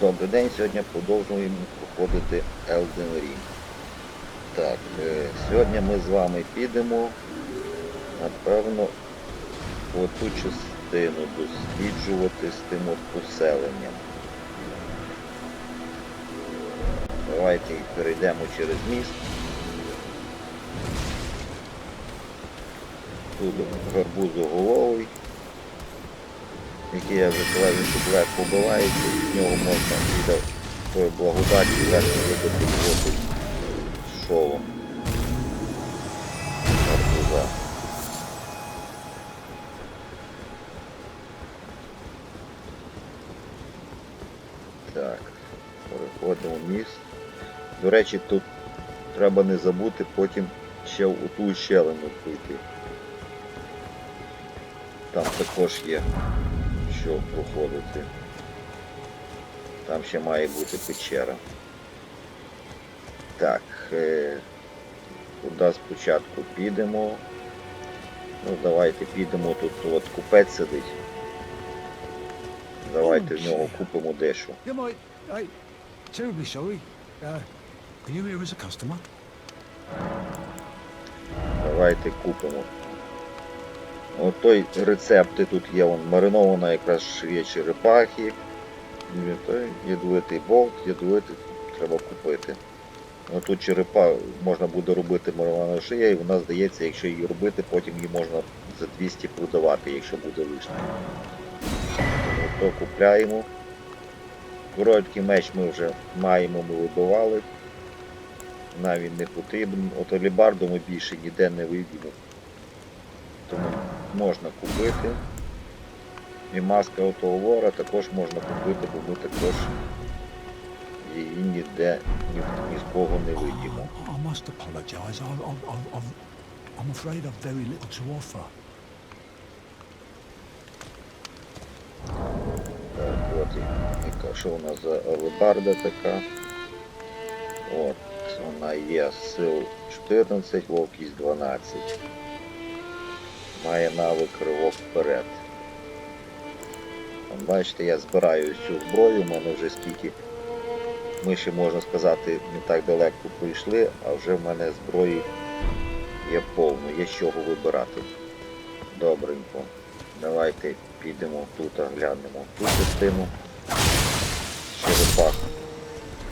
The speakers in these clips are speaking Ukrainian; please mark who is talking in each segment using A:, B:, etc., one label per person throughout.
A: Добрий день, сьогодні продовжуємо проходити Elden Ring. Так, е, сьогодні ми з вами підемо, напевно, в ту частину досліджувати з тим от поселенням. Давайте перейдемо через міст. Тут гарбузоголовий який я вже тут легко вбивається, і з нього можна від тої благодаті легко вибити воду з шолом. Гарбуза. Так, переходимо в міст. До речі, тут треба не забути потім ще у ту щелину пройти. Там також є що проходити. Там ще має бути печера. Так, е, куди спочатку підемо? Ну давайте підемо тут от купець сидить. Давайте в нього купимо дещо.
B: Uh?
A: Давайте купимо. От той рецепти тут є, вон маринована якраз шиє черепахи. Ядовитий болт, ядовитий треба купити. Ну, тут черепа можна буде робити мариновану шия, і вона здається, якщо її робити, потім її можна за 200 продавати, якщо буде. Тому то купляємо. Короткий меч ми вже маємо, ми вибивали. Навіть не потрібен. От алібарду ми більше ніде не виб'ємо. Тому можна купити. І маска отого вора також можна купити, бо ми також її ніде ні, ні з кого не видімо.
B: I, I'm, afraid I've very little to offer.
A: Так, от і- яка, що у нас за алебарда така. От, вона є сил 14, ловкість 12. Має навик ривок вперед. Бачите, я збираю цю зброю, в мене вже скільки. Ми ще можна сказати не так далеко прийшли, а вже в мене зброї є повно, є з чого вибирати. Добренько. Давайте підемо тут, глянемо ту частину. Черепах.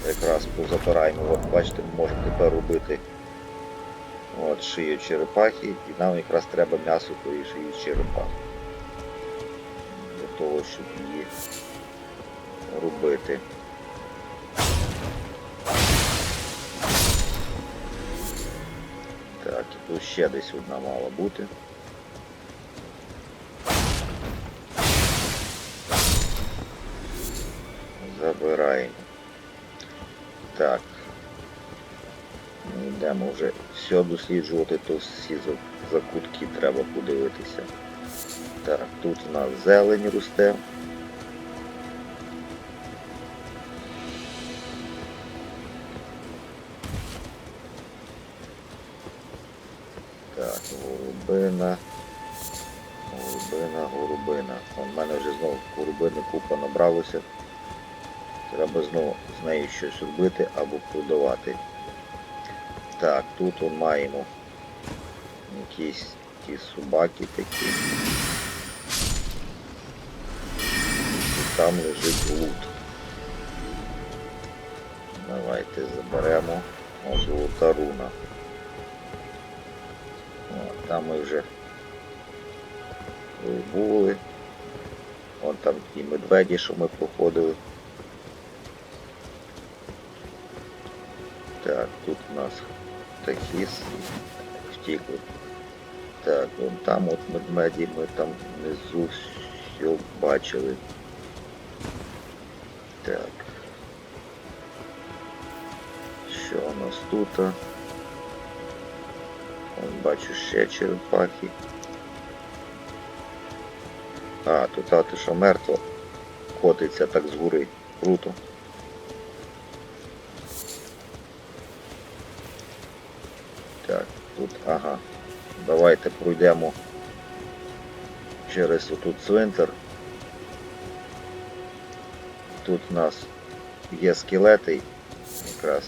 A: Якраз позабираємо. От бачите, можемо тепер робити от, шию черепахи, і нам якраз треба м'ясо тої шиї черепахи. Для того, щоб її робити. Так, і тут ще десь одна мала бути. Забираємо. Так. Йдемо вже все досліджувати, то всі закутки треба подивитися. Так, тут у нас зелень росте. Так, голубина. Голубина, голубина. У мене вже знову голубини купа набралося. Треба знову з нею щось робити або продавати. Так, тут маємо якісь ті собаки такі. І там лежить лут. Давайте заберемо. Золота руна. О, там ми вже були. Вон там ті медведі, що ми проходили. Так, тут у нас такі с- втікли. Так, вон там от медведі ми там внизу все бачили. Так. Що у нас тут? Вон бачу ще черепахи. А, тут а, ти що мертво котиться так згори. Круто. Пройдемо через отут цвинтар. Тут у нас є скелети якраз.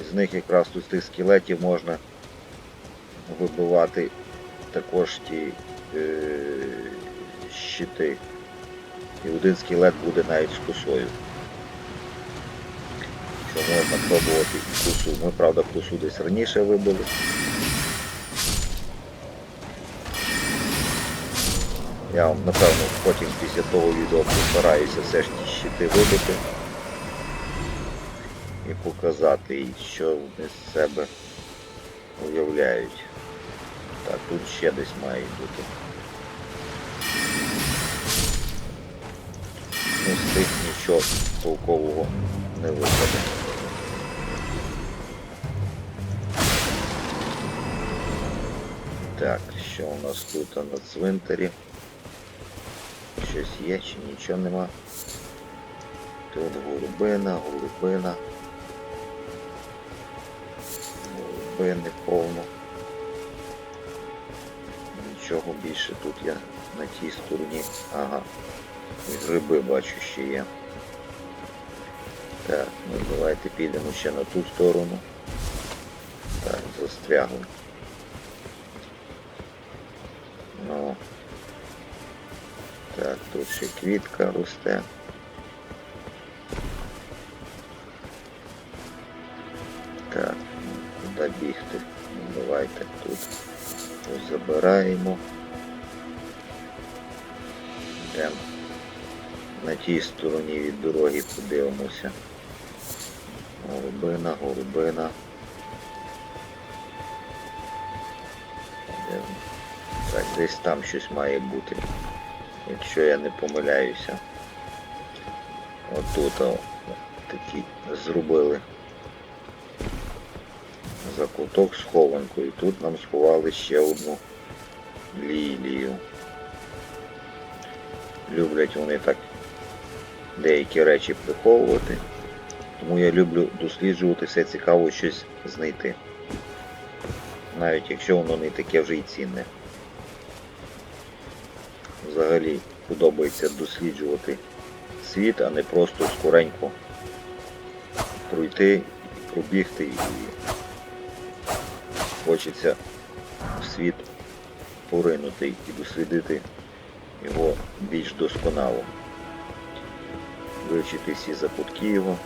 A: Із них якраз тут з тих скелетів можна вибивати також ті е, щити. І один скелет буде навіть з косою. Що можна пробувати і косу. Ми, правда, косу десь раніше вибили. Я вам напевно потім після того відео постараюся все ж ті щити вибити і показати, і що вони з себе уявляють. Так, тут ще десь має бути. Ну, з тих нічого толкового не випаде. Так, що у нас тут на цвинтарі? Щось є чи нічого нема. Тут голубина, голубина. Голубини повно. Нічого більше тут я на тій стороні. Ага. І гриби бачу ще є. Так, ну давайте підемо ще на ту сторону. Так, застрягли. Так, тут ще квітка росте. Так, куди бігти? Давайте тут забираємо. Йдемо на тій стороні від дороги подивимося. Голубина, голубина. Так, десь там щось має бути. Якщо я не помиляюся. Отут о, такі зробили закуток схованку. І тут нам сховали ще одну лілію. Люблять вони так деякі речі приховувати. Тому я люблю досліджувати все цікаво щось знайти. Навіть якщо воно не таке вже й цінне. Взагалі подобається досліджувати світ, а не просто скоренько пройти, пробігти і хочеться в світ поринути і дослідити його більш досконало. Вивчити всі закутки його.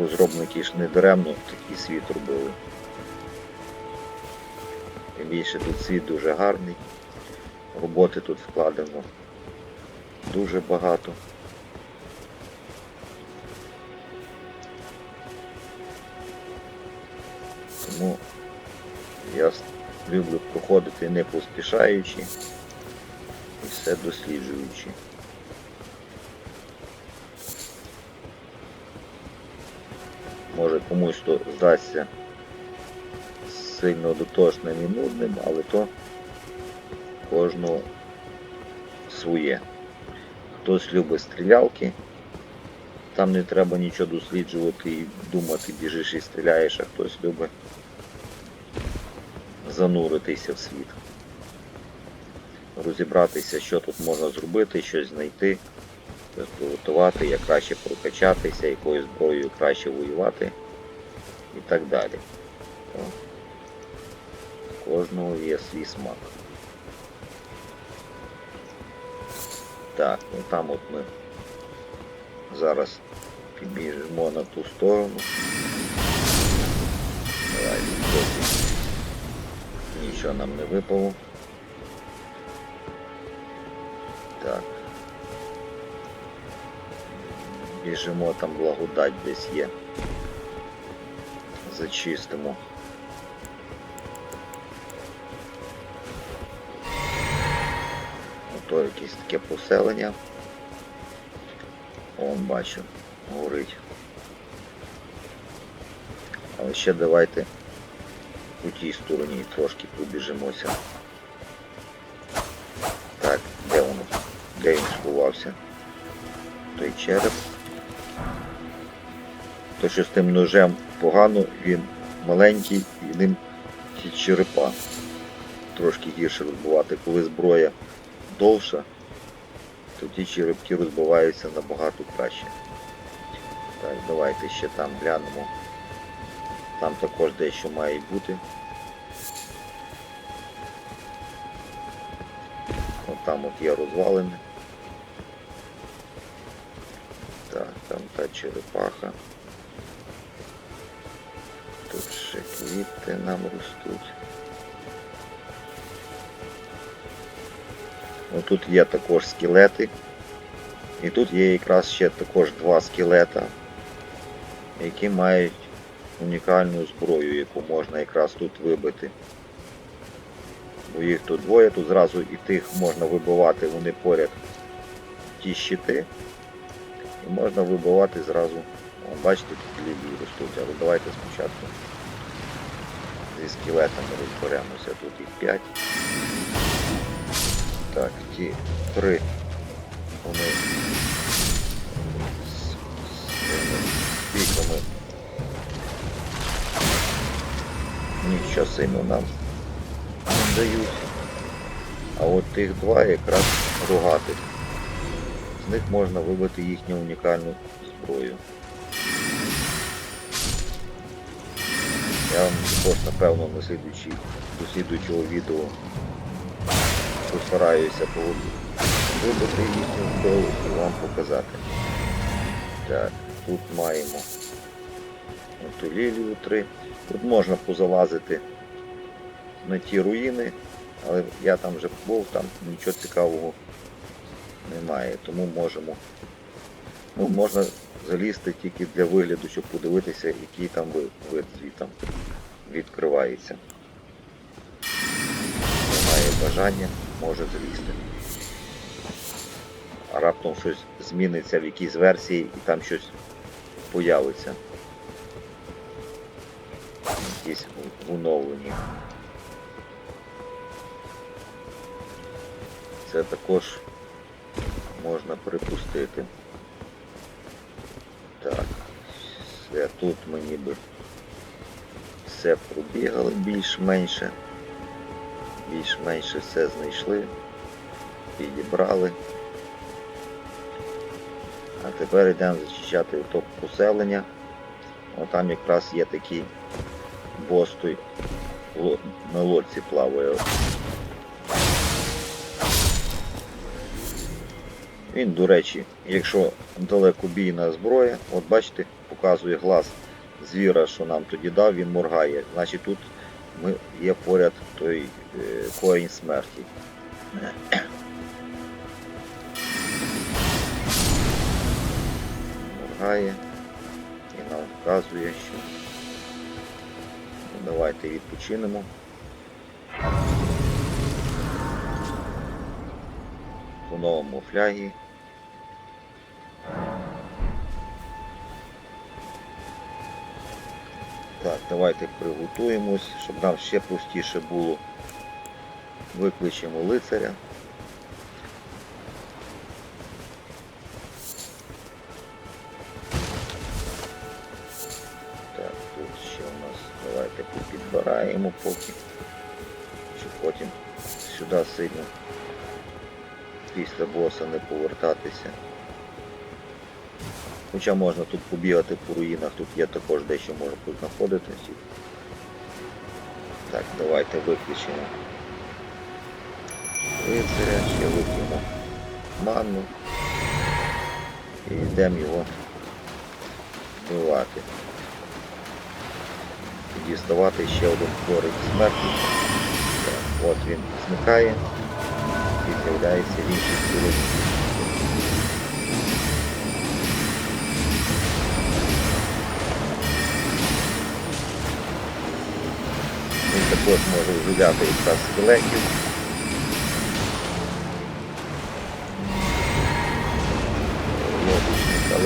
A: Розробники ж не даремно такий світ робили. Тим більше тут світ дуже гарний. Роботи тут вкладено дуже багато. Тому я люблю проходити не поспішаючи і все досліджуючи. Може комусь то здасться сильно дотошним і нудним, але то кожного своє. Хтось любить стрілялки, там не треба нічого досліджувати і думати, біжиш і стріляєш, а хтось любить зануритися в світ. Розібратися, що тут можна зробити, щось знайти, підготувати, як краще прокачатися, якою зброєю краще воювати і так далі. Кожного є свій смак. Так, ну там от ми зараз підбіжимо на ту сторону. Давайте поки нічого нам не випало. Так. Біжимо там благодать десь є. Зачистимо. Ото якесь таке поселення. Он бачу, горить. Але ще давайте у тій стороні трошки побіжимося. Так, де воно? Де він сховався? Той череп. То що з тим ножем погано, він маленький і ним ті черепа. Трошки гірше розбивати, коли зброя довша, то ті черепки розбиваються набагато краще. Так, давайте ще там глянемо. Там також дещо має бути. От там от є розвалини. Так, там та черепаха. Тут ще квіти нам ростуть. Отут є також скелети. І тут є якраз ще також два скелета, які мають унікальну зброю, яку можна якраз тут вибити. Бо їх тут двоє, тут зразу і тих можна вибивати, вони поряд ті щити. І можна вибивати зразу. О, бачите, тут лілії ростуть, але давайте спочатку зі скелетами розберемося. Тут їх 5. Так, ті три. Вони з, піками. Нічого сильно нам не дають. А от тих два якраз рогатих. З них можна вибити їхню унікальну зброю. Я вам також, напевно, на слідуючого відео постараюся вибити їхню зброю і вам показати. Так, тут маємо оту лілію 3. Тут можна позалазити на ті руїни, але я там вже був, там нічого цікавого немає, тому можемо. Ну, можна залізти тільки для вигляду, щоб подивитися, який там вид звітом відкривається. Хто має бажання, може залізти. А раптом щось зміниться в якійсь версії і там щось появиться. Якісь оновлені. Це також можна припустити. Так, все тут ми ніби все пробігали більш-менше. Більш-менше все знайшли, підібрали. А тепер йдемо зачищати топ поселення. О, там якраз є такий бос той ло- на лодці плаває. Він, до речі, якщо далекобійна зброя, от бачите, показує глаз звіра, що нам тоді дав, він моргає. Значить тут ми, є поряд той корінь смерті. Моргає і нам вказує, що ну, давайте відпочинемо. По новому флягі. Так, давайте приготуємось, щоб нам ще простіше було. Викличемо лицаря. Так, тут ще у нас давайте підбираємо поки, щоб потім сюди сильно після боса не повертатися. Хоча можна тут побігати по руїнах, тут є також дещо може познаходитися. Так, давайте виключимо лицаря, ще вип'ємо манну і йдемо його вбивати. І діставати ще один корик смерті. От він зникає і з'являється в іншій. Він також може вживляти якраз скелетів.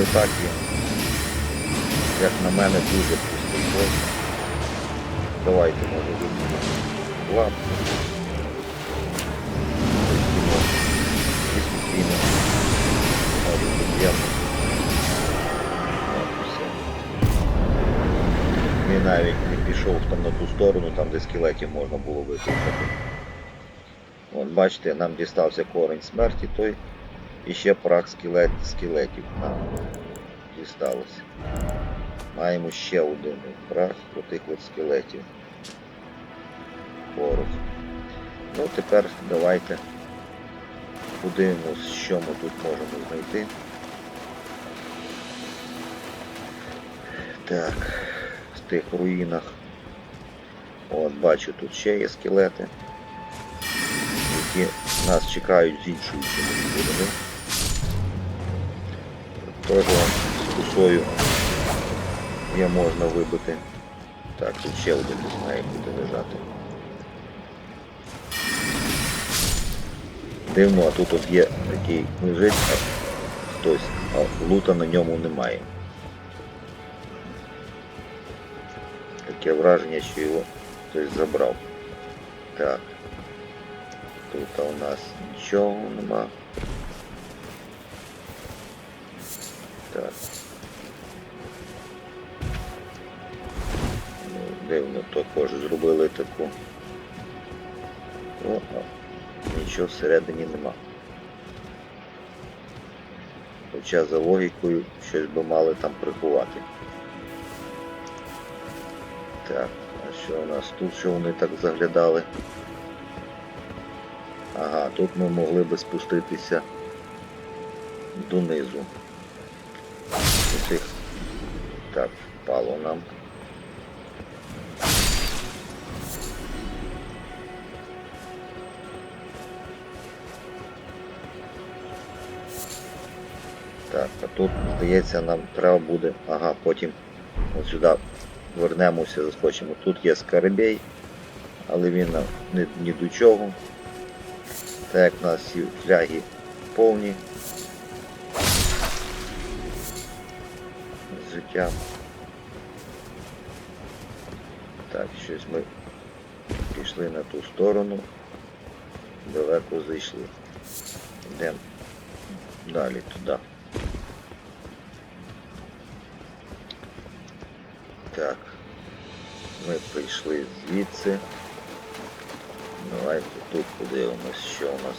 A: Але так він, як на мене, дуже пустий бой. Давайте може вийдемо лапку. І спокійно. Він навіть не пішов там на ту сторону, там де скелетів можна було викликати. От бачите, нам дістався корень смерті той. І ще прах скелет, скелетів нам дісталося. Маємо ще один прах отих от скелетів. Порох. Ну, тепер давайте подивимось, що ми тут можемо знайти. Так, в тих руїнах. От, бачу, тут ще є скелети, які нас чекають з іншої сторони. Вам з кусою є можна вибити. Так, тут ще один десь має бути лежати. Дивно, а тут от є такий лежить, а хтось, а лута на ньому немає. Таке враження, що його хтось забрав. Так. Тут у нас нічого нема. Так. Ну, Дивно також зробили таку. О, нічого всередині нема. Хоча за логікою щось би мали там приховати. Так, а що у нас тут, що вони так заглядали? Ага, тут ми могли би спуститися донизу. Їх так впало нам. Так, а тут, здається, нам треба буде, ага, потім от сюди вернемося, заскочимо. Тут є скарабей, але він нам ні, ні до чого. Так як у нас всі фляги повні життям. Так, щось ми пішли на ту сторону, далеко зайшли. Йдемо далі туди. Так, ми прийшли звідси. Давайте тут подивимось, що у нас.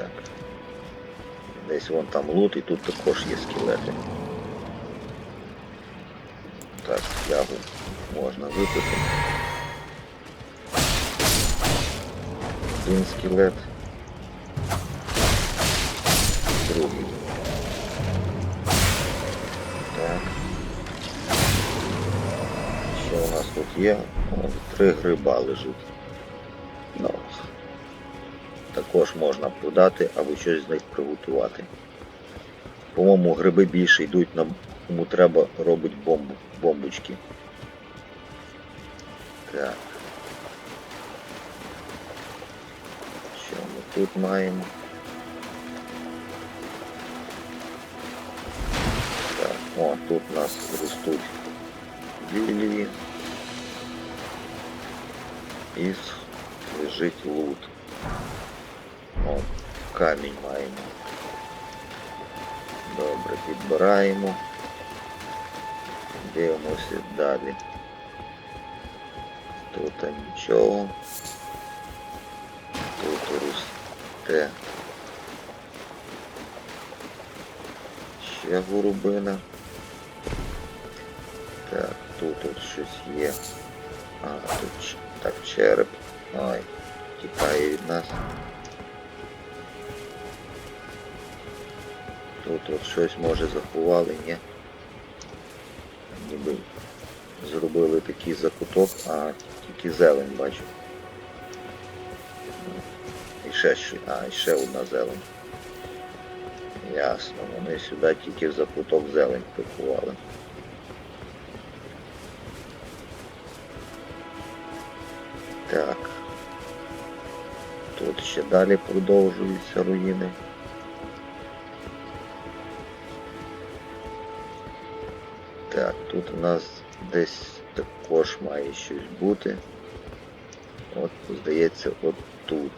A: Так. Десь вон там лут і тут також є скелети. Так, ягу можна випити. Один скелет. Другий. Так. Що у нас тут є? О, три гриба лежать. Також можна продати або щось з них приготувати. По-моєму, гриби більше йдуть на кому треба робить бомбу, бомбочки. Так. Що ми тут маємо? Так, о, тут у нас ростуть лілії. І лежить лут. О, камінь маємо. Добре, підбираємо. Дивимося далі. Тут нічого. Тут росте. Ще голубина. Так, тут от щось є. А, тут так череп. Ой, тікає від нас. Тут от щось може заховали, ні? Ніби зробили такий закуток, а тільки зелень бачу. І ще щось, а, і ще одна зелень. Ясно, вони сюди тільки в закуток зелень приховали. Так. Тут ще далі продовжуються руїни. У нас десь також має щось бути. От, здається, от тут.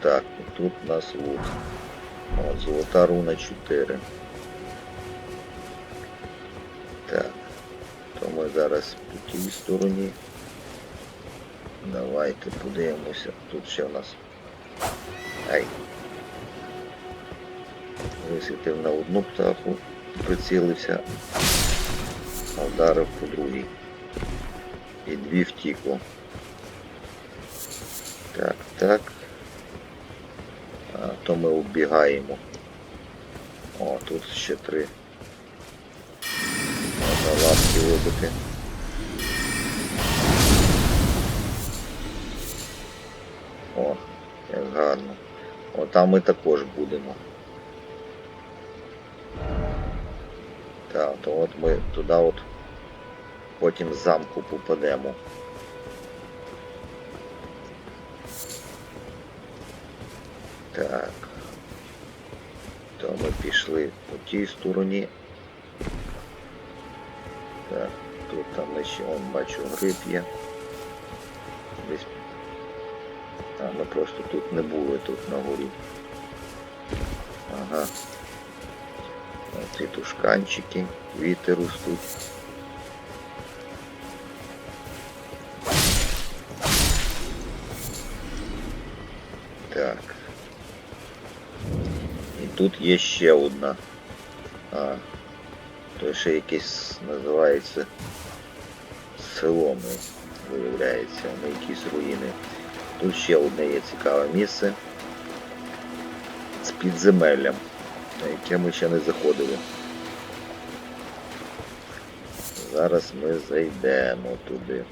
A: Так, тут у нас лут. От, золота руна 4. Так. То ми зараз по тій стороні. Давайте подивимося. Тут ще в нас. Ай. Висвітив на одну птаху, прицілився, а вдарив по другій. І дві втікло. Так, так. А то ми убігаємо. О, тут ще три. Можна лапки вибити. О, як гарно. О, там ми також будемо. То от ми туди от потім з замку попадемо. Так. То ми пішли по тій стороні. Так, тут там ще он бачу гриб є. Десь. А, ми просто тут не були тут на горі. Ага. Ці тушканчики, квіти ростуть. Так. І тут є ще одна. А, то ще якесь називається селоми, виявляється, на якісь руїни. Тут ще одне є цікаве місце з підземеллям, на яке ми ще не заходили. Зараз ми зайдемо туди.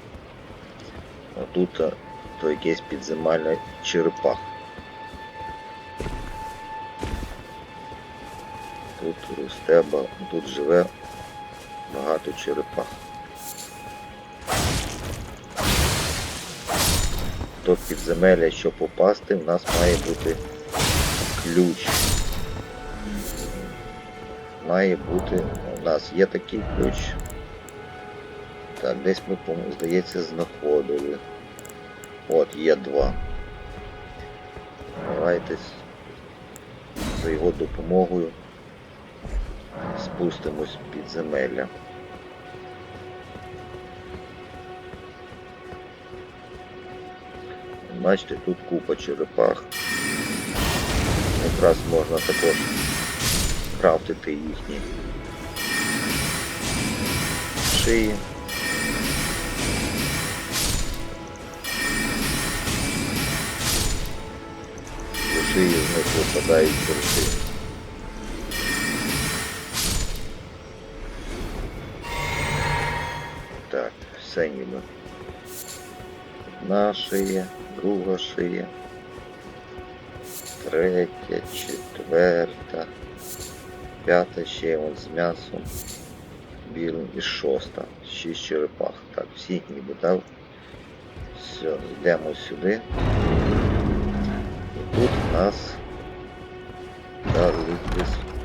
A: А, то якесь підземельне черепах. Тут росте, ба- тут живе багато черепах. До підземелля, щоб попасти, в нас має бути ключ. Має бути. У нас є такий ключ. Так, десь ми, здається, знаходили. От, є два. Давайте за його допомогою спустимось в підземелля. Бачите, тут купа черепах. Якраз можна також крафтити їхні шиї. З шиї з них випадають черепи. Так, все ніби. Одна шия, друга шия, третя, четверта, п'ята ще вон з м'ясом, білим і шоста. Шість черепах. Так, всі ніби дав. Все, йдемо сюди. І тут у нас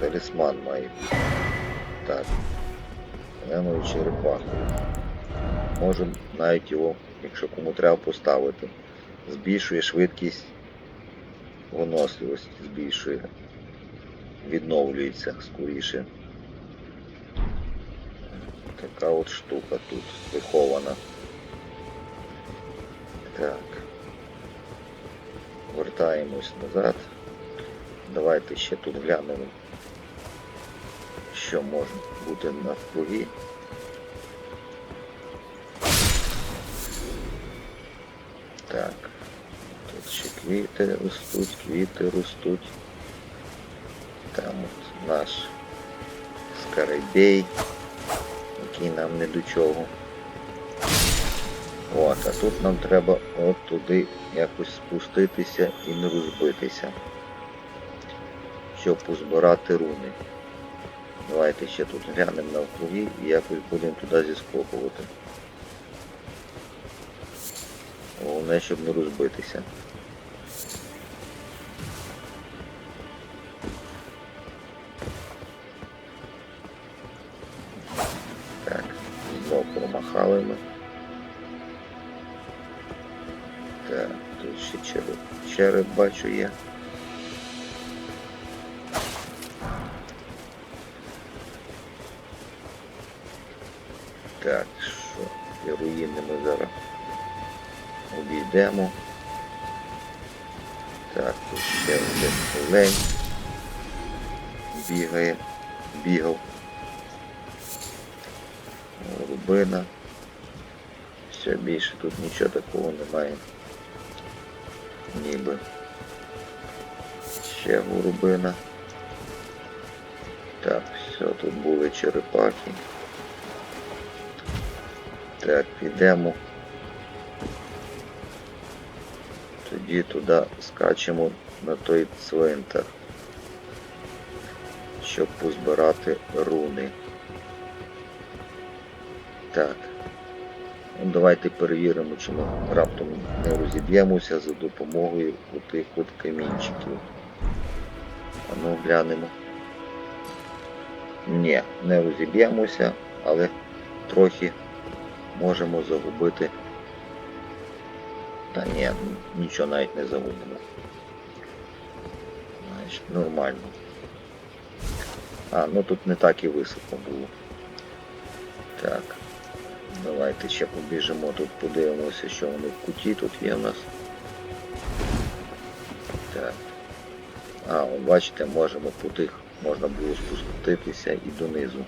A: талісман має. Так. Кленові черепахи. Можемо навіть його, якщо кому треба поставити. Збільшує швидкість виносливості, збільшує, відновлюється скоріше. Така от штука тут прихована. Так. Вертаємось назад. Давайте ще тут глянемо, що може бути навкруги. Так. Тут ще квіти ростуть, квіти ростуть. Там от наш скарабей, який нам не до чого. От, а тут нам треба от туди якось спуститися і не розбитися. Щоб позбирати руни. Давайте ще тут глянемо навкруги і якось будемо туди зіскокувати. Головне, щоб не розбитися. Бачу є. Так, що, і руїни ми зараз обійдемо. Так, тут ще один олень бігає, бігав. Рубина. Все більше тут нічого такого немає. Ніби. Ще голубина. Так, все, тут були черепахи. Так, підемо. Тоді туди скачемо на той цвинтар, щоб позбирати руни. Так. Ну, давайте перевіримо, чи ми раптом не розіб'ємося за допомогою отих от камінчиків. А ну глянемо. Ні, не розіб'ємося, але трохи можемо загубити. Та ні, нічого навіть не загубимо. Значить, нормально. А, ну тут не так і високо було. Так. Давайте ще побіжимо тут, подивимося, що вони в куті тут є в нас. А, бачите, можемо по тих, можна було спуститися і донизу.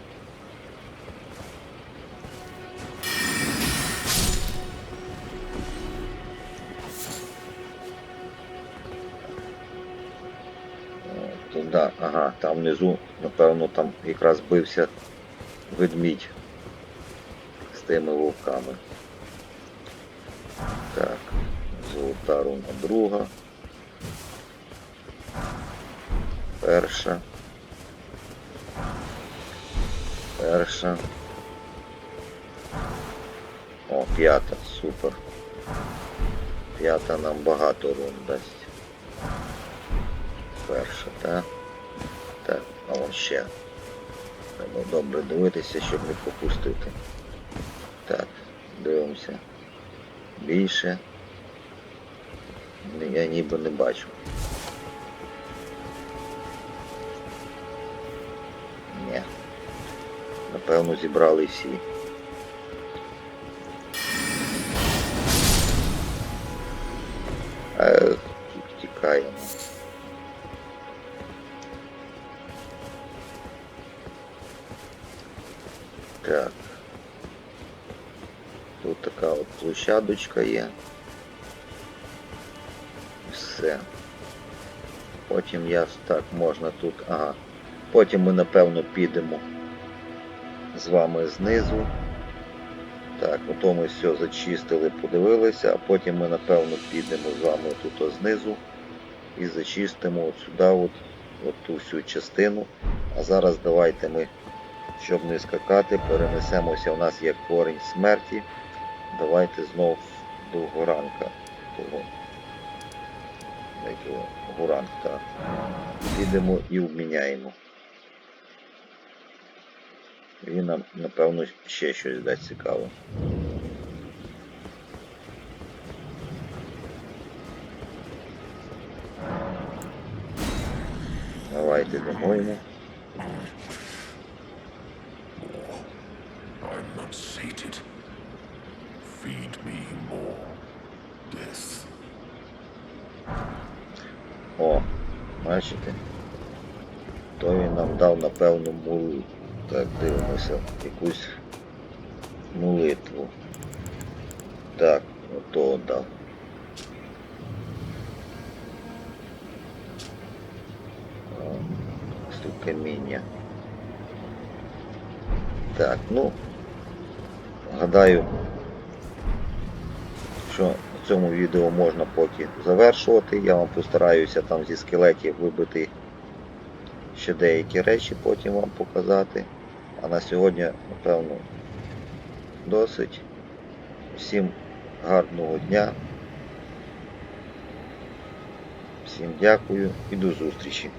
A: О, Туди, ага, там внизу, напевно, там якраз бився ведмідь з тими вовками. Так, золота руна друга. Перша. Перша. О, п'ята, супер. П'ята нам багато рун дасть. Перша, так? Так, а вон ще. Треба добре дивитися, щоб не пропустити. Так, дивимося. Більше. Я ніби не бачу. Напевно, зібрали всі. Ех, тікаємо. Так. Тут така от площадочка є. Все. Потім я так можна тут. Ага. Потім ми напевно підемо з вами знизу. Так, ото ми все зачистили, подивилися, а потім ми напевно підемо з вами тут знизу і зачистимо от сюди от, от ту всю частину. А зараз давайте ми, щоб не скакати, перенесемося. У нас є корінь смерті. Давайте знов до горанка. Горанг, так. Підемо і обміняємо. Він нам, напевно, ще щось дасть цікаве. Давайте.
C: Death.
A: О, бачите? То він нам дав, напевно, молитву. Так, дивимося, якусь молитву. Так, ото дав. Каміння. Так, ну, гадаю, що в цьому відео можна поки завершувати. Я вам постараюся там зі скелетів вибити ще деякі речі, потім вам показати. А на сьогодні, напевно, досить. Всім гарного дня. Всім дякую і до зустрічі.